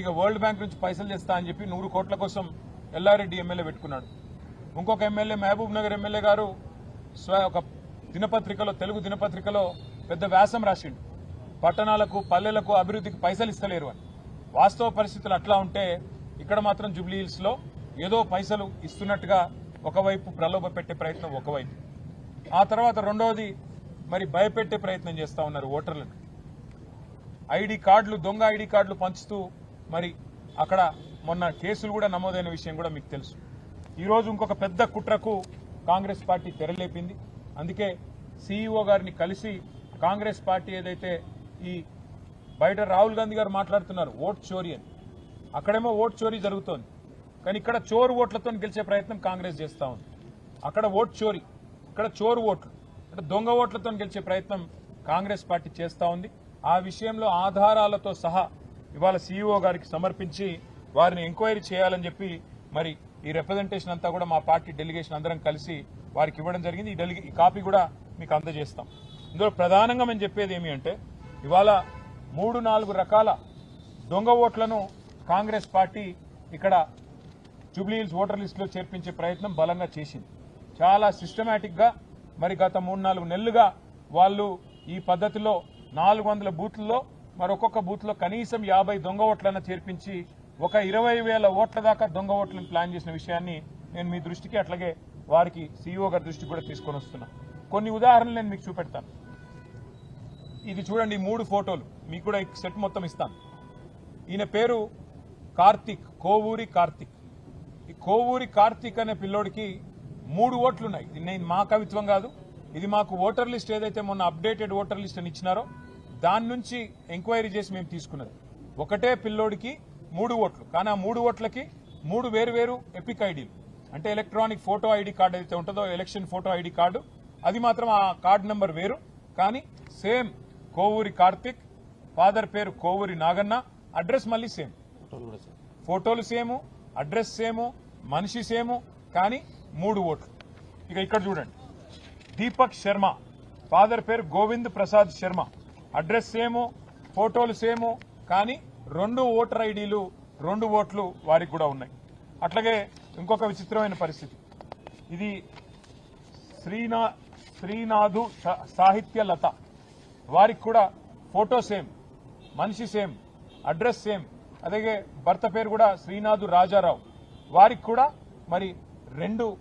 ఇక world bank నుంచి పైసలు తెస్తా అని చెప్పి నూరు కోట్ల కోసం ఎల్లారెడ్డి ఎమ్మెల్యే పెట్టుకున్నాడు. ఇంకొక ఎమ్మెల్యే మహబూబ్ నగర్ ఎమ్మెల్యే గారు స్వ ఒక దినపత్రికలో తెలుగు దినపత్రికలో పెద్ద వ్యాసం రాసిండు. పట్టణాలకు పల్లెలకు అభివృద్ధికి పైసలు ఇస్తలేరు అని. వాస్తవ పరిస్థితులు అట్లా ఉంటే ఇక్కడ మాత్రం జూబ్లీ హిల్స్లో ఏదో పైసలు ఇస్తున్నట్టుగా ఒకవైపు ప్రలోభ పెట్టే ప్రయత్నం ఒకవైపు. ఆ తర్వాత రెండవది మరి భయపెట్టే ప్రయత్నం చేస్తా ఉన్నారు ఓటర్లను. ఐడి కార్డులు దొంగ ఐడి కార్డులు పంచుతూ మరి అక్కడ మొన్న కేసులు కూడా నమోదైన విషయం కూడా మీకు తెలుసు. ఈరోజు ఇంకొక పెద్ద కుట్రకు కాంగ్రెస్ పార్టీ తెరలేపింది. అందుకే సీఈఓ గారిని కలిసి కాంగ్రెస్ పార్టీ ఏదైతే ఈ బయట రాహుల్ గాంధీ గారు మాట్లాడుతున్నారు ఓట్ చోరీ అని. అక్కడేమో ఓట్ చోరీ జరుగుతోంది. కానీ ఇక్కడ చోరు ఓట్లతో గెలిచే ప్రయత్నం కాంగ్రెస్ చేస్తూ ఉంది. అక్కడ ఓట్ చోరీ ఇక్కడ చోరు ఓట్లు అంటే దొంగ ఓట్లతో గెలిచే ప్రయత్నం కాంగ్రెస్ పార్టీ చేస్తూ ఉంది. ఆ విషయంలో ఆధారాలతో సహా ఇవాళ సీఈఓ గారికి సమర్పించి వారిని ఎంక్వైరీ చేయాలని చెప్పి మరి ఈ రిప్రజెంటేషన్ అంతా కూడా మా పార్టీ డెలిగేషన్ అందరం కలిసి వారికి ఇవ్వడం జరిగింది. ఈ డెలిగే ఈ కాపీ కూడా మీకు అందజేస్తాం. ఇందులో ప్రధానంగా మేము చెప్పేది ఏమి అంటే ఇవాళ మూడు నాలుగు రకాల దొంగ ఓట్లను కాంగ్రెస్ పార్టీ ఇక్కడ జూబ్లీహిల్స్ ఓటర్ లిస్టులో చేర్పించే ప్రయత్నం బలంగా చేసింది. చాలా సిస్టమేటిక్గా మరి గత మూడు నాలుగు నెలలుగా వాళ్ళు ఈ పద్ధతిలో నాలుగు వందల బూత్లలో మరొక్కొక్క బూత్లో కనీసం యాభై దొంగ ఓట్లను చేర్పించి ఒక ఇరవై వేల ఓట్ల దాకా దొంగ ఓట్లను ప్లాన్ చేసిన విషయాన్ని నేను మీ దృష్టికి అట్లాగే వారికి సీఈఓ గారి దృష్టికి కూడా తీసుకొని వస్తున్నా. కొన్ని ఉదాహరణలు నేను మీకు చూపెడతాను. ఇది చూడండి మూడు ఫోటోలు. మీకు కూడా సెట్ మొత్తం ఇస్తాను. ఈయన పేరు కార్తిక్ కోవూరి కార్తిక్. ఈ కోవూరి కార్తిక్ అనే పిల్లోడికి మూడు ఓట్లున్నాయి. ఇది నేను మా కవిత్వం కాదు ఇది మాకు ఓటర్ లిస్ట్ ఏదైతే మొన్న అప్డేటెడ్ ఓటర్ లిస్ట్ అని ఇచ్చినారో దాని నుంచి ఎంక్వైరీ చేసి మేము తీసుకున్నది. ఒకటే పిల్లోడికి మూడు ఓట్లు. కానీ ఆ మూడు ఓట్లకి మూడు వేరు వేరు ఎపిక్ ఐడీలు. అంటే ఎలక్ట్రానిక్ ఫోటో ఐడి కార్డు అయితే ఉంటుందో ఎలక్షన్ ఫోటో ఐడి కార్డు అది మాత్రం ఆ కార్డు నెంబర్ వేరు. కానీ సేమ్ కోవూరి కార్తిక్ ఫాదర్ పేరు కోవూరి నాగన్న అడ్రస్ మళ్ళీ సేమ్. ఫోటోలు సేము అడ్రస్ సేము మనిషి సేము కానీ మూడు ఓట్లు. ఇక ఇక్కడ చూడండి. దీపక్ శర్మ ఫాదర్ పేరు గోవింద్ ప్రసాద్ శర్మ. అడ్రస్ సేము ఫోటోలు సేము కానీ రెండు ఓటర్ ఐడీలు రెండు ఓట్లు వారికి కూడా ఉన్నాయి. అట్లాగే ఇంకొక విచిత్రమైన పరిస్థితి. ఇది శ్రీనా శ్రీనాథు సా- సాహిత్య లత. వారికి కూడా ఫోటో సేమ్ మనిషి సేమ్ అడ్రస్ సేమ్. అలాగే భర్త పేరు కూడా శ్రీనాథు రాజారావు. వారికి కూడా మరి రెండు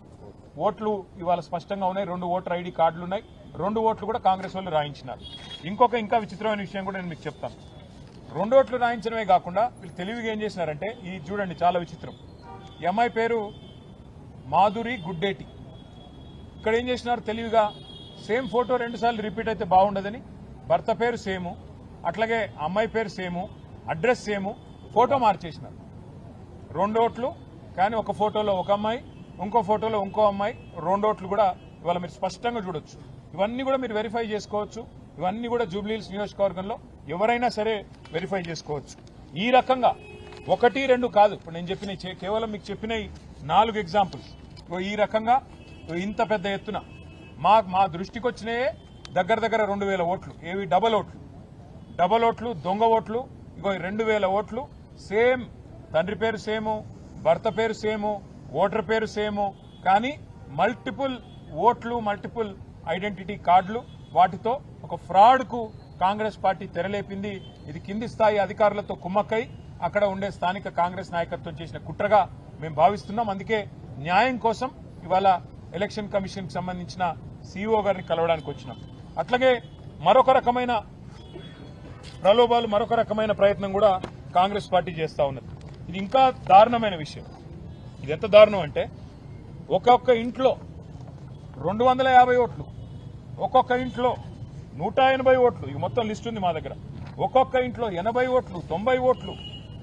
ఓట్లు ఇవాళ స్పష్టంగా ఉన్నాయి. రెండు ఓటర్ ఐడి కార్డులు ఉన్నాయి. రెండు ఓట్లు కూడా కాంగ్రెస్ వాళ్ళు రాయించినారు. ఇంకొక ఇంకా విచిత్రమైన విషయం కూడా నేను మీకు చెప్తాను. రెండు ఓట్లు రాయించడమే కాకుండా వీళ్ళు తెలివిగా ఏం చేసినారంటే ఈ చూడండి చాలా విచిత్రం. ఈ అమ్మాయి పేరు మాధురి గుడ్డేటి. ఇక్కడ ఏం చేసినారు తెలివిగా? సేమ్ ఫోటో రెండు సార్లు రిపీట్ అయితే బాగుండదని. భర్త పేరు సేము. అట్లాగే అమ్మాయి పేరు సేము. Address same. ఫోటో మార్చేసినారు. రెండు ఓట్లు కానీ ఒక ఫోటోలో ఒక అమ్మాయి ఇంకో ఫోటోలో ఇంకో అమ్మాయి రెండు ఓట్లు కూడా ఇవాళ మీరు స్పష్టంగా చూడొచ్చు. ఇవన్నీ కూడా మీరు వెరిఫై చేసుకోవచ్చు. ఇవన్నీ కూడా జూబ్లీహిల్స్ నియోజకవర్గంలో ఎవరైనా సరే వెరిఫై చేసుకోవచ్చు. ఈ రకంగా ఒకటి రెండు కాదు. ఇప్పుడు నేను చెప్పిన కేవలం మీకు చెప్పిన నాలుగు ఎగ్జాంపుల్స్ ఇగో ఈ రకంగా ఇంత పెద్ద ఎత్తున మా మా దృష్టికి వచ్చినాయే దగ్గర దగ్గర రెండు వేల ఓట్లు. ఏవి? డబల్ ఓట్లు. డబల్ ఓట్లు దొంగ ఓట్లు ఇగో రెండు వేల ఓట్లు. సేమ్ తండ్రి పేరు సేము భర్త పేరు సేము ఓటర్ పేరు సేము కానీ మల్టిపుల్ ఓట్లు మల్టిపుల్ ఐడెంటిటీ కార్డులు వాటితో ఒక ఫ్రాడ్కు కాంగ్రెస్ పార్టీ తెరలేపింది. ఇది కింది స్థాయి అధికారులతో కుమ్మక్కై అక్కడ ఉండే స్థానిక కాంగ్రెస్ నాయకత్వం చేసిన కుట్రగా మేము భావిస్తున్నాం. అందుకే న్యాయం కోసం ఇవాళ ఎలక్షన్ కమిషన్కి సంబంధించిన సీఈఓ గారిని కలవడానికి వచ్చినాం. అట్లాగే మరొక రకమైన ప్రలోభాలు మరొక రకమైన ప్రయత్నం కూడా కాంగ్రెస్ పార్టీ చేస్తా ఉన్నది. ఇది ఇంకా దారుణమైన విషయం. ఇది ఎంత దారుణం అంటే ఒక్కొక్క ఇంట్లో రెండు వందల యాభై ఓట్లు ఒక్కొక్క ఇంట్లో నూట ఎనభై ఓట్లు ఇది మొత్తం లిస్ట్ ఉంది మా దగ్గర. ఒక్కొక్క ఇంట్లో ఎనభై ఓట్లు తొంభై ఓట్లు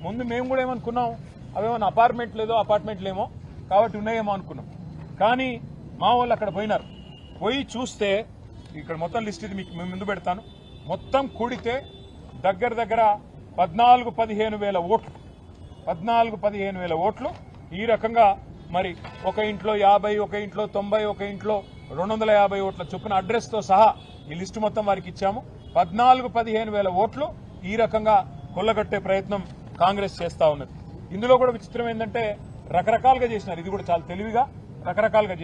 ముందు మేము కూడా ఏమనుకున్నాం? అవేమన్నా అపార్ట్మెంట్ లేదో అపార్ట్మెంట్లేమో కాబట్టి ఉన్నాయేమో అనుకున్నాం. కానీ మా వాళ్ళు అక్కడ పోయినారు. పోయి చూస్తే ఇక్కడ మొత్తం లిస్ట్ ఇది మీకు మేము ముందు పెడతాను. మొత్తం కూడితే దగ్గర దగ్గర పద్నాలుగు పదిహేను వేల ఓట్లు పద్నాలుగు పదిహేను వేల ఓట్లు ఈ రకంగా మరి ఒక ఇంట్లో యాభై ఒక ఇంట్లో తొంభై ఒక ఇంట్లో రెండు వందల యాభై ఓట్ల చొప్పున అడ్రస్తో సహా ఈ లిస్టు మొత్తం వారికి ఇచ్చాము. పద్నాలుగు పదిహేను వేల ఓట్లు ఈ రకంగా కొల్లగట్టే ప్రయత్నం కాంగ్రెస్ చేస్తా ఉన్నది. ఇందులో కూడా విచిత్రం ఏంటంటే రకరకాలుగా చేసినారు. ఇది కూడా చాలా తెలివిగా రకరకాలుగా